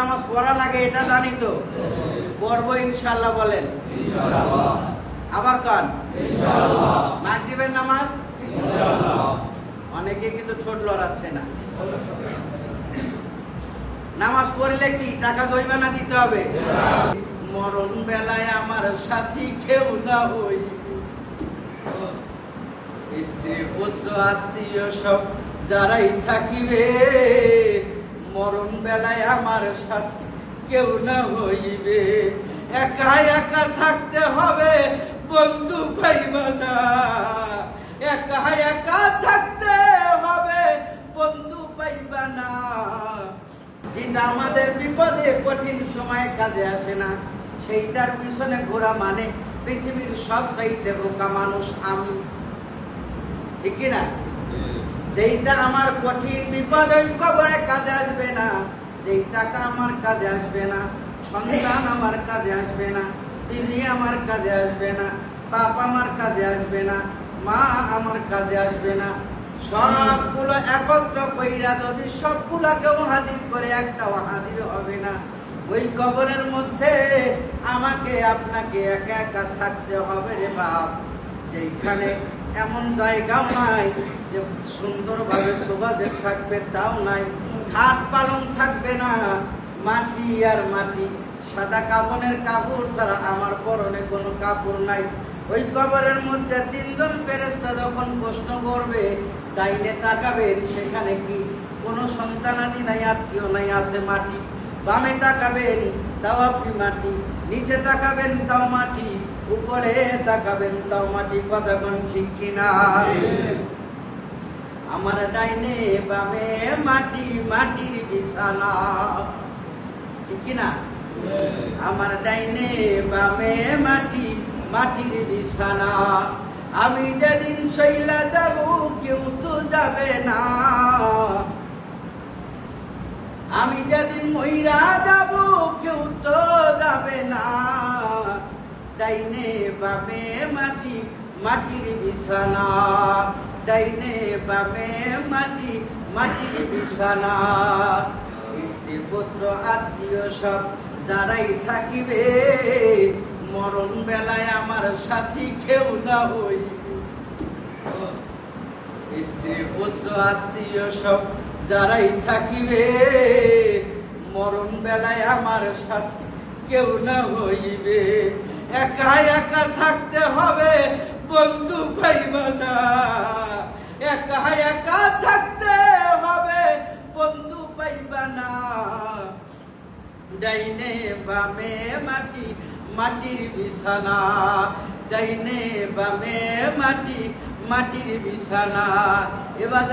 নামাজ পড়া লাগে এটা জানি তো। পড়ব ইনশাল্লাহ বলেন। আবার কন? মাগরিবের নামাজ? অনেকে কিন্তু ঠোঁট লড়াচ্ছে না। নামাজ পড়লে কি? টাকা জরিমানা দিতে হবে? মরণ বেলায় আমার সাথী কেউ না হই স্ত্রী পুত্র আত্মীয় সব যারাই থাকিবে। মরণ বেলায় আমার সাথে কেউ না হইবে। একা একা থাকতে হবে, বন্ধু পাইবা না। একা একা থাকতে হবে, বন্ধু পাইবা না। যেটা আমাদের বিপদে কঠিন সময় কাজে আসে না। সেইটার পিছনে ঘোরা মানে পৃথিবীর সব চাইতে বোকা মানুষ আমি। ঠিক না? যেইটা আমার কঠিন বিপদ কবরে কাজে আসবে না যেই টাকা আমার কাজে আসবে না, সন্তান আমার কাজে আসবে না দিদি আমার কাজে আসবে না, বাপ আমার কাজে আসবে না, মা আমার কাজে আসবে না। সবগুলো একত্র কইরা যদি সবগুলাকেও হাজির করে একটাও হাজির হবে না। ওই কবরের মধ্যে আমাকে, আপনাকে একা একা থাকতে হবে রে বাপ। যেখানে এমন জায়গাও নাই যে সুন্দরভাবে শোভাদের থাকবে তাও নাই। হাত পালং থাকবে না, মাটি আর মাটি। সাদা কাপড়ের কাপড় ছাড়া আমার পরনে কোনো কাপড় নাই। ওই কবরের মধ্যে তিনজন ফেরেস্তা যখন প্রশ্ন করবে, ডাইনে তাকাবেন, সেখানে কি কোনো সন্তানাদি নাই, আত্মীয় নাই, আছে মাটি? বামে তাকাবেন, তাও আপনি মাটি। নিচে তাকাবেন, তাও মাটি। উপরে তাকাবেন, তাও মাটি কোন ঠিক কিনা? আমার ডাইনে বামে মাটি, মাটির বিছানা। ঠিক কিনা? আমার ডাইনে বামে মাটি, মাটির বিছানা। আমি যেদিন শৈলা যাব, কেউ তো যাবে না। আমি যেদিন মহিরা যাব, কেউ তো যাবে না। ডাইনে বামে মাটি, মাটির বিছানা। ডাইনে বামে মাটি, মাটির বিছানা। স্ত্রী, পুত্র, আত্মীয় সব যারাই থাকিবে, মরণ বেলায় আমার সাথী কেউ না হইবে। স্ত্রী, পুত্র, আত্মীয় সব যারাই থাকিবে, মরণ বেলায় আমার সাথী কেউ না হইবে। একা একা থাকতে হবে, বন্ধু পাইবা একা একা থাকতে হবে, বন্ধু পাইবা না। ডাইনে বামে মাটি, মাটির বিছানা। ডাইনে বামে মাটি, মাটির বিছানা। এবার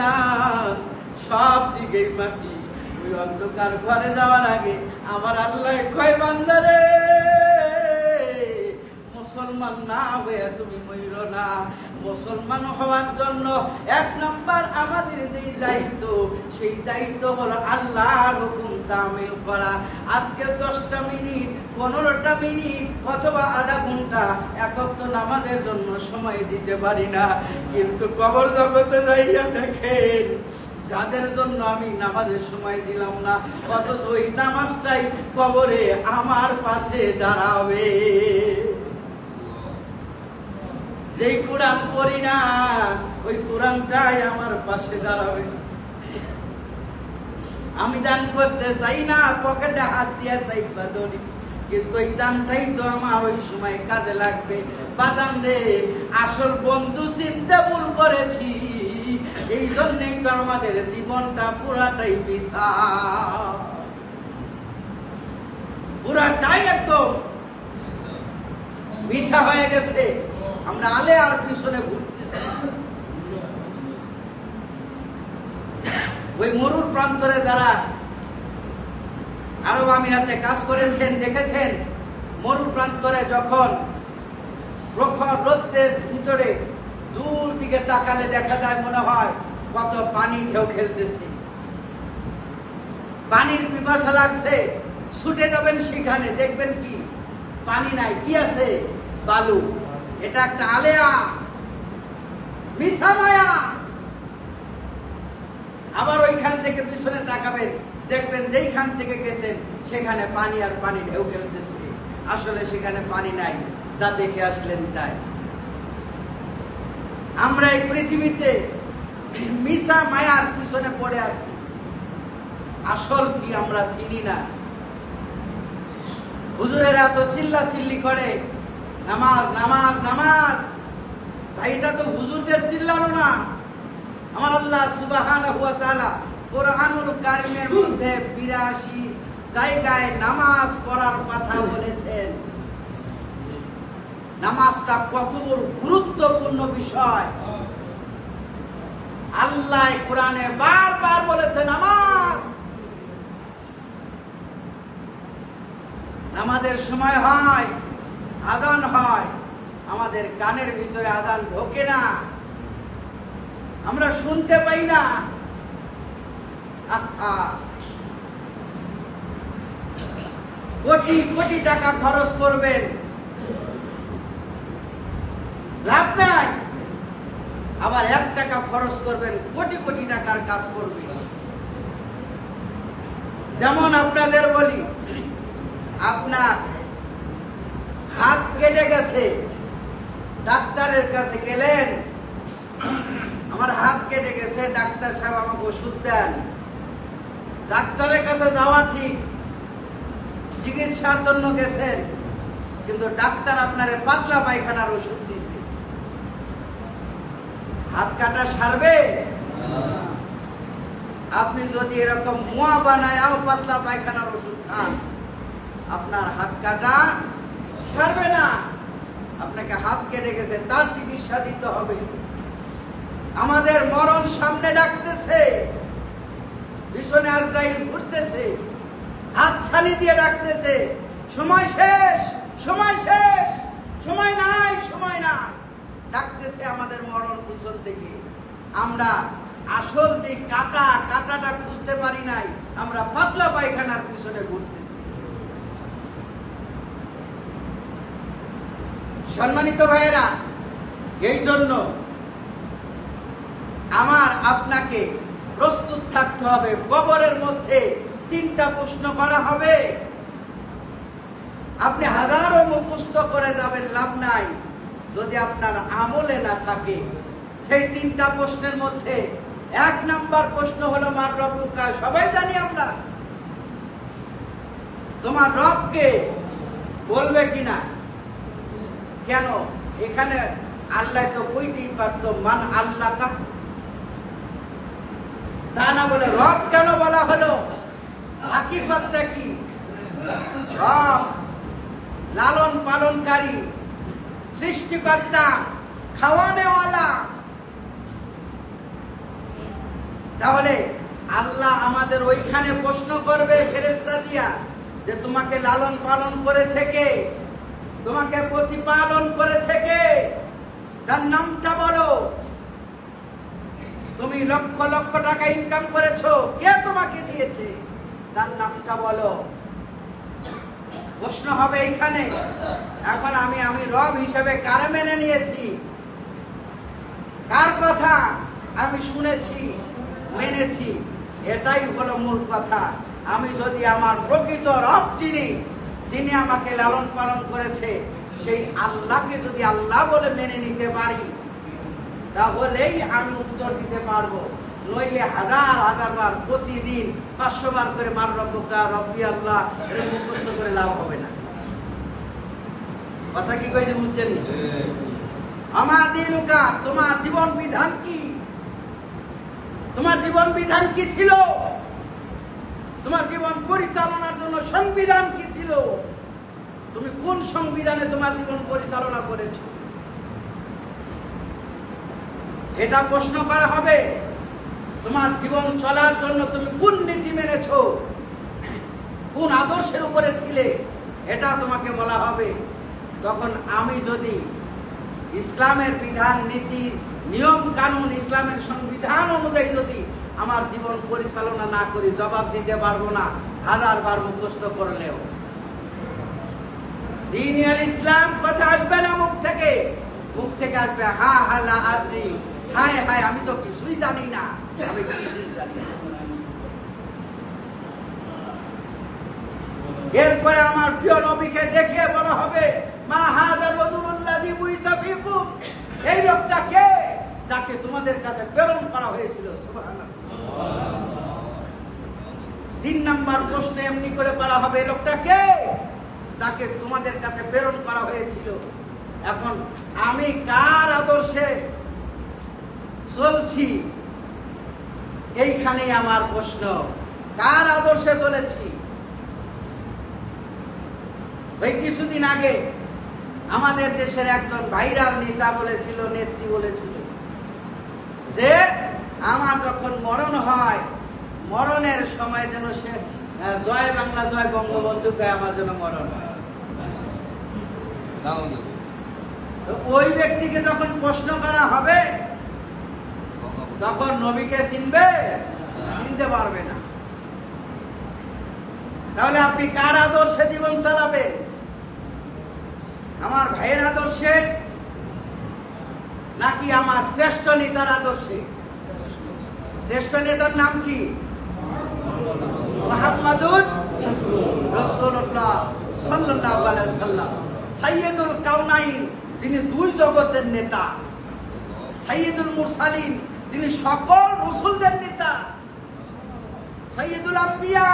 সব দিকেই মাটি। ওই অন্ধকার ঘরে যাওয়ার আগে আমার আল্লাহ কয় বান্দারে মুসলমান না হয়ে তুমি ময়ূর না। মুসলমান হওয়ার জন্য এক নম্বর আমাদের যেই দায়িত্ব, সেই দায়িত্ব হলো আল্লাহর হুকুম তামিল করা। আজকে দশটা মিনিট, পনেরোটা মিনিট অথবা আধা ঘণ্টা একক তো নামাজের জন্য সময় দিতে পারি না। কিন্তু কবর জগতে যাইয়া দেখেন, যাদের জন্য আমি নামাজের সময় দিলাম না, অথচ ওই নামাজটাই কবরে আমার পাশে দাঁড়াবে। যেই কোরআন পড়ি না, ওই কোরআনটাই আমার পাশে দাঁড়াবে। আমি দান করতে চাই না, পকেটে হাত দিয়ে চাই বা ধরি কিন্তু এই দানটাই তো আমার ওই সময় কাজে লাগবে। বাদাম রে, আসল বন্ধু চিন্তা ভুল করেছি। এই জন্যই তো আমাদের জীবনটা পুরাটাই বিশাল। পুরাটাই একদম বিষা হয়ে গেছে আলে আর পিছনে ঘুরতেছি। ওই মরুর প্রান্তরে যারা আরব আমিরাতে কাজ করেছেন, দেখেছেন? মরুর প্রান্তরে যখন প্রখর রোদ্রের ভিতরে দূর দিকে তাকালে দেখা যায় মনে হয় কত পানি ঢেউ খেলতেছে। পানির পিপাসা লাগছে। ছুটে যাবেন সেখানে, দেখবেন কি? পানি নাই, কি আছে? বালু। এটা একটা আলেয়া মিশা মায়া আবার ওইখান থেকে পিছনে তাকাবেন, দেখবেন যেইখান থেকে গেছেন, সেখানে পানি আর পানি ঢেউ খেলতেছে। আসলে সেখানে পানি নাই, যা দেখে আসলেন তাই। আমরা এই পৃথিবীতে মিশা মায়ার পিছনে পড়ে আছি। আসল কি আমরা চিনি না? হুজুরের এত চিল্লা চিল্লি করে নামাজ নামাজ নামাজ। ভাই, এটা তো হুজুরদের চিল্লানো না। আমার আল্লাহ সুবাহানাহু ওয়া তাআলা কোরআনুল কারিমের মধ্যে 82 জায়গায় নামাজ পড়ার কথা বলেছেন। নামাজটা কত গুরুত্বপূর্ণ বিষয়। আল্লাহ কোরআনে বারবার বলেছেন, নামাজ! নামাজের সময় হয় আজান হয়, আমাদের কানের ভিতরে আজান ঢোকে না। আমরা শুনতে পাই না। কোটি কোটি টাকা খরচ করবেন। লাভ নাই। আবার এক টাকা খরচ করবেন, কোটি কোটি টাকার কাজ করবে। যেমন আপনাদের বলি, আপনার হাত কেটে গেছে। ডাক্তারের কাছে গেলেন। আমার হাত কেটে গেছে, ডাক্তার সাহেব আমাকে ওষুধ দেন। ডাক্তারের কাছে যাওয়া ঠিক, চিকিৎসার জন্য গেছেন, কিন্তু ডাক্তার আপনারে পাতলা পায়খানার ওষুধ দিয়েছে। হাত কাটা সারবে? আপনি যদি এরকম মোয়া বানায়াও পাতলা পায়খানার ওষুধ খান, আপনার হাত কাটা সারবে না। আপনাকে হাত কেটে গেছে, তার চিকিৎসা দিতে হবে। আমাদের মরণ সামনে ডাকতেছে। পিছনে আজরাইল ঘুরতেছে। হাত ছানি দিয়ে ডাকতেছে, সময় শেষ সময় শেষ, সময় নাই সময় নাই। ডাকতেছে আমাদের মরণ পিছন থেকে। আমরা আসল যে কাটা, কাটাটা খুঁজতে পারি নাই, আমরা পাতলা পায়খানার পিছনে ঘুরতেছি। সম্মানিত ভাইয়েরা, এই জন্য আমার আপনাকে প্রস্তুত থাকতে হবে। কবরের মধ্যে তিনটা প্রশ্ন করা হবে। আপনি হাজারো মুখস্থ করে যাবেন, লাভ নাই। যদি আপনার আমলে না থাকে, সেই তিনটা প্রশ্নের মধ্যে এক নাম্বার প্রশ্ন হলো, মার রব্বুকা সবাই জানি আমরা। তোমার রবকে বলবে কিনা? কেন? এখানে আল্লাহ তো কইতেই পারতো? মান আল্লাহ তা না বলে রব কেন বলা হলো? হাকিকতটা কি? রব লালন পালনকারী, সৃষ্টিকর্তা, খাওয়ানেওয়ালা। তাহলে আল্লাহ আমাদের ওইখানে প্রশ্ন করবে ফেরেস্তা দিয়া যে তোমাকে লালন পালন করেছে কে? তোমাকে প্রতিপালন করেছে কে? তার নামটা বলো। তুমি লক্ষ লক্ষ টাকা ইনকাম করেছ। কে তোমাকে দিয়েছে? তার নামটা বলো। প্রশ্ন হবে এইখানে এখন আমি আমি রব হিসেবে কারে মেনে নিয়েছি? কার কথা? আমি শুনেছি, মেনেছি। এটাই হলো মূল কথা। আমি যদি আমার প্রকৃত রব যিনি যিনি আমাকে লালন পালন করেছে, সেই আল্লাহকে যদি আল্লাহ বলে মেনে নিতে পারি, তাহলেই আমি উত্তর দিতে পারব। নইলে হাজার হাজার বার, প্রতিদিন পাঁচশো বার করে মার রব্বকা, রব্বি আল্লাহ এটা মুখস্থ করে লাভ হবে না। কথা কি কইছে বুঝছেন আমার দিনুকা, তোমার জীবন বিধান কি? তোমার জীবন বিধান কি ছিল? তোমার জীবন পরিচালনার জন্য সংবিধান কি ছিল? তুমি কোন সংবিধানে তোমার জীবন পরিচালনা করেছ? এটা প্রশ্ন করা হবে। তোমার জীবন চলার জন্য তুমি কোন নীতি মেনেছো? কোন আদর্শের উপরে ছিলে? এটা তোমাকে বলা হবে। তখন আমি যদি ইসলামের বিধান, নীতি, নিয়ম, কানুন, ইসলামের সংবিধান অনুযায়ী যদি আমার জীবন পরিচালনা না করি, জবাব দিতে পারব না হাজার বার মুখস্থ করলেও। ইসলাম কথা আসবে না মুখ থেকে? মুখ থেকে আসবে, হা আমি তো কিছুই জানি না। এরপরে আমার প্রিয় নবীকে দেখে বলা হবে, মা বুইসা ফীকুম। এই লোকটা কে? যাকে তোমাদের কাছে প্রেরণ করা হয়েছিল তিন নাম্বার প্রশ্ন এমনি করে করা হবে লোকটা কে? যাকে তোমাদের কাছে প্রেরণ করা হয়েছিল। এখন আমি কার আদর্শে চলছি? এইখানেই আমার প্রশ্ন। কার আদর্শে চলেছি? ওই কিছুদিন আগে আমাদের দেশের একজন ভাইরাল নেতা বলেছিল, নেত্রী বলেছিল যে, আমার যখন মরণ হয়, মরণের সময় যেন সে জয় বাংলা, জয় বঙ্গবন্ধুকে আমার জন্য মরণ হয়। ওই ব্যক্তিকে যখন প্রশ্ন করা হবে তখন নবীকে চিনবে? চিনতে পারবে না। তাহলে আপনি কার আদর্শে জীবন চালাবেন? আমার ভাইয়ের আদর্শে নাকি আমার শ্রেষ্ঠ নেতার আদর্শে? শ্রেষ্ঠ নেতার নাম কি? মোহাম্মদুর রসুল্লাহ আলাইহি সাল্লাম। সাইয়্যিদুল কাউনাইন যিনি দুই জগতের নেতা। সাইয়্যিদুল মুরসালিন তিনি সকল রসুলদের নেতা। সাইয়্যিদুল আম্বিয়া,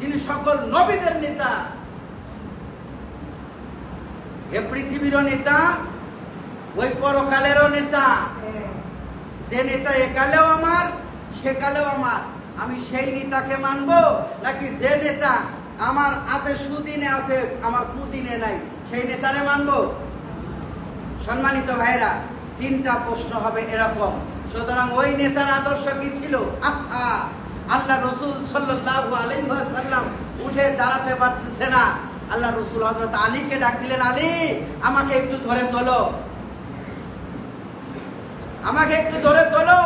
যিনি সকল নবীদের নেতা। এ পৃথিবীরও নেতা, ওই পরকালেরও নেতা। যে নেতা একালেও আমার সেকালেও আমার। আমি সেই নেতাকে মানবো, নাকি যে নেতা আমার আছে সুদিনে আছে, আমার কুদিনে নাই? সেই নেতারে মানবো। সম্মানিত ভাইরা তিনটা প্রশ্ন হবে এরকম। সুতরাং ওই নেতার আদর্শ কি ছিল? আহা! আল্লাহ রসুল আলাইহি উঠে দাঁড়াতে পারতেছে না। আল্লাহ রসুল হযরত আলীকে ডাক দিলেন, আলী, আমাকে একটু ধরে তোলো। আমাকে একটু ধরে তোলো।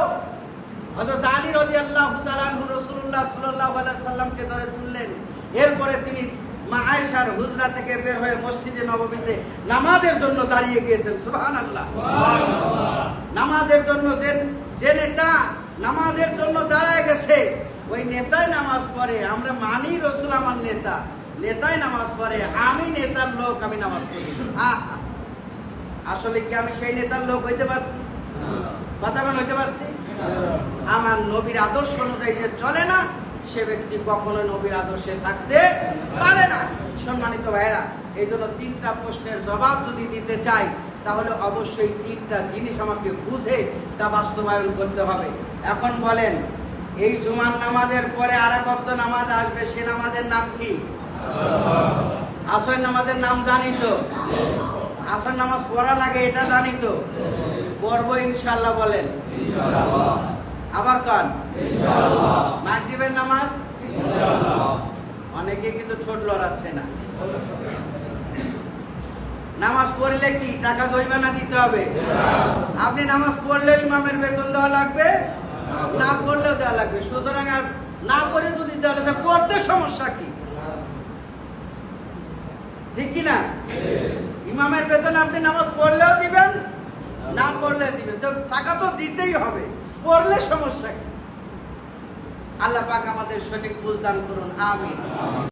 হযরত আলী আনহু রাসূলুল্লাহ সাল্লাল্লাহু আলাইহি সাল্লামকে ধরে তুললেন। এরপরে তিনি মা আয়েশার হুজরা থেকে বের হয়ে মসজিদে নববীতে নামাজের জন্য দাঁড়িয়ে গিয়েছেন সুবহানাল্লাহ। নামাজের জন্য যে যে নেতা নামাজের জন্য দাঁড়ায় গেছে ওই নেতাই নামাজ পড়ে। আমরা মানি রসুল আমার নেতা। নেতাই নামাজ পড়ে। আমি নেতার লোক আমি নামাজ পড়ি! আসলে কি আমি সেই নেতার লোক হইতে পারছি? কথা বল হইতে পারছি? আমার নবীর আদর্শ অনুযায়ী যে চলে না সে ব্যক্তি কখনো নবীর আদর্শে থাকতে পারে না। সম্মানিত ভাইরা এই জন্য তিনটা প্রশ্নের জবাব যদি দিতে চাই, তাহলে অবশ্যই তিনটা জিনিস আমাকে বুঝে তা বাস্তবায়ন করতে হবে। এখন বলেন, এই জুমার নামাজের পরে আর এক নামাজ আসবে, সে নামাজের নাম কি? আসর নামাজের নাম জানি তো আসর নামাজ পড়া লাগে, এটা জানি তো পড়ব ইনশাল্লাহ বলেন। আবার কন? মাগরিবের নামাজ? অনেকে কিন্তু ঠোঁট লড়াচ্ছে না। নামাজ পড়লে কি টাকা জরিমানা দিতে হবে? আপনি নামাজ পড়লেও ইমামের বেতন দেওয়া লাগবে? না পড়লেও দেওয়া লাগবে। সুতরাং আর না পড়ে যদি দেওয়া লাগে পড়তে সমস্যা কি? ঠিক কি না? ইমামের বেতন আপনি নামাজ পড়লেও দিবেন, না পড়লে দিবেন। তো টাকা তো দিতেই হবে। পড়লে সমস্যা আল্লাহ পাক আমাদের সঠিক বুঝদান করুন আমিন।